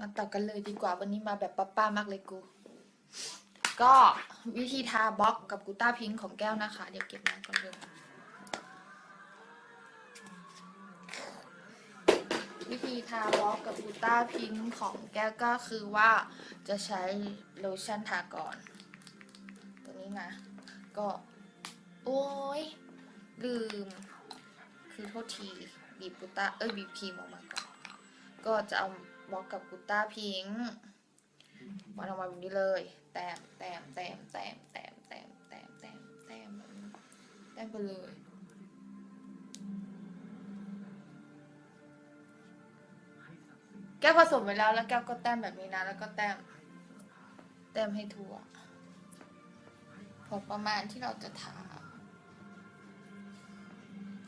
มาต่อกันเลยดีกว่าวันนี้มาแบบป้าๆมากเลยกู ก็วิธีทาบล็อกกับกูต้าพิงค์ของแก้วนะคะ เดี๋ยวเก็บน้ำก่อนเลยวิธีทาบล็อกกับกูต้าพิงค์ของแก้วก็คือว่าจะใช้โลชั่นทาก่อน ตัวนี้นะ ก็ โอ้ยลืม คือโทษทีบีบกูต้าเอ้ยบีบครีมออกมาก่อน ก็จะเอา บล็อกกับกูต้าพิงค์วางออกมาแบบนี้เลย แต้มแต้มแต้มแต้มแต้มแต้มแต้มแต้มแต้มแบบนี้แต้มไปเลยแก้วผสมไปแล้วแล้วแก้วก็แต้มแบบนี้นะ แล้วก็แต้มแต้มให้ทั่วพอประมาณที่เราจะทา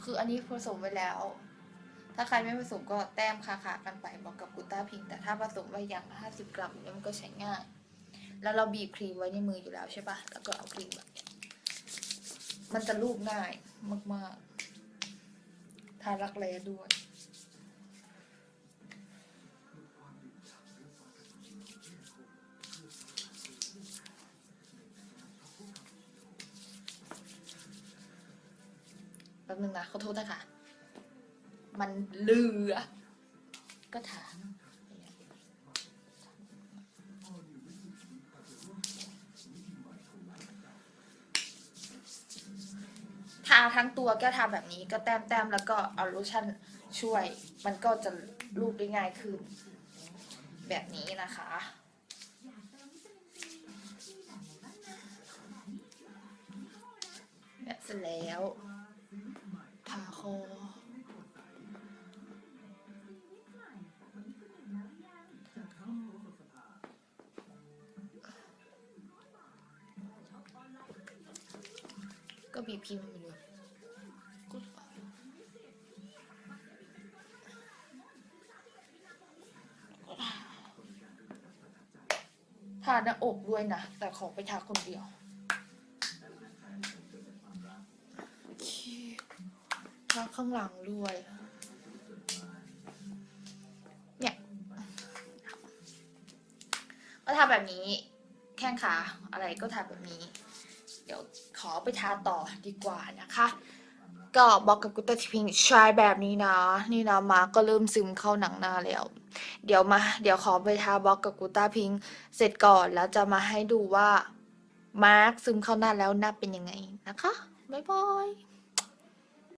คืออันนี้ผสมไว้แล้ว ถ้าใครไม่ผสมก็แต้มคาขากันไปบอกกับกูต้าพิงค์แต่ถ้าผสมไว้อย่างละห้าสิบกรัมเนี่ยมันก็ใช้ง่าย แล้วเราบีบครีมไว้ในมืออยู่แล้วใช่ปะแล้วก็เอาครีมแบบนี้มันจะลูบง่ายมากๆ ทารักแร้ด้วยแป๊บนึงนะขอโทษนะคะ มันเหลือ ก็ถามทาทั้งตัวแก้วทาแบบนี้ก็แต้มแต้มๆแล้วก็เอาโลชั่นช่วย มันก็จะรูปได้ง่ายขึ้น แบบนี้นะคะแบบเสร็จแล้ว ก็บีบพิมพ์ไปเลยกดทาหน้าอกด้วยนะ แต่ขอไปทาคนเดียวทาข้างหลังด้วย เนี่ยก็ทาแบบนี้ แข้งขาอะไรก็ทาแบบนี้ เดี๋ยวขอไปทาต่อดีกว่านะคะ ก็บอกกับกุตตาทิพิงใช้แบบนี้นะ นี่นะมาก็เริ่มซึมเข้าหนังหน้าแล้ว เดี๋ยวมา เดี๋ยวขอไปทาบล็อกกับกุตตาพิงเสร็จก่อนแล้วจะมาให้ดูว่ามาร์กซึมเข้าหน้าแล้วหน้าเป็นยังไงนะคะบ๊ายบาย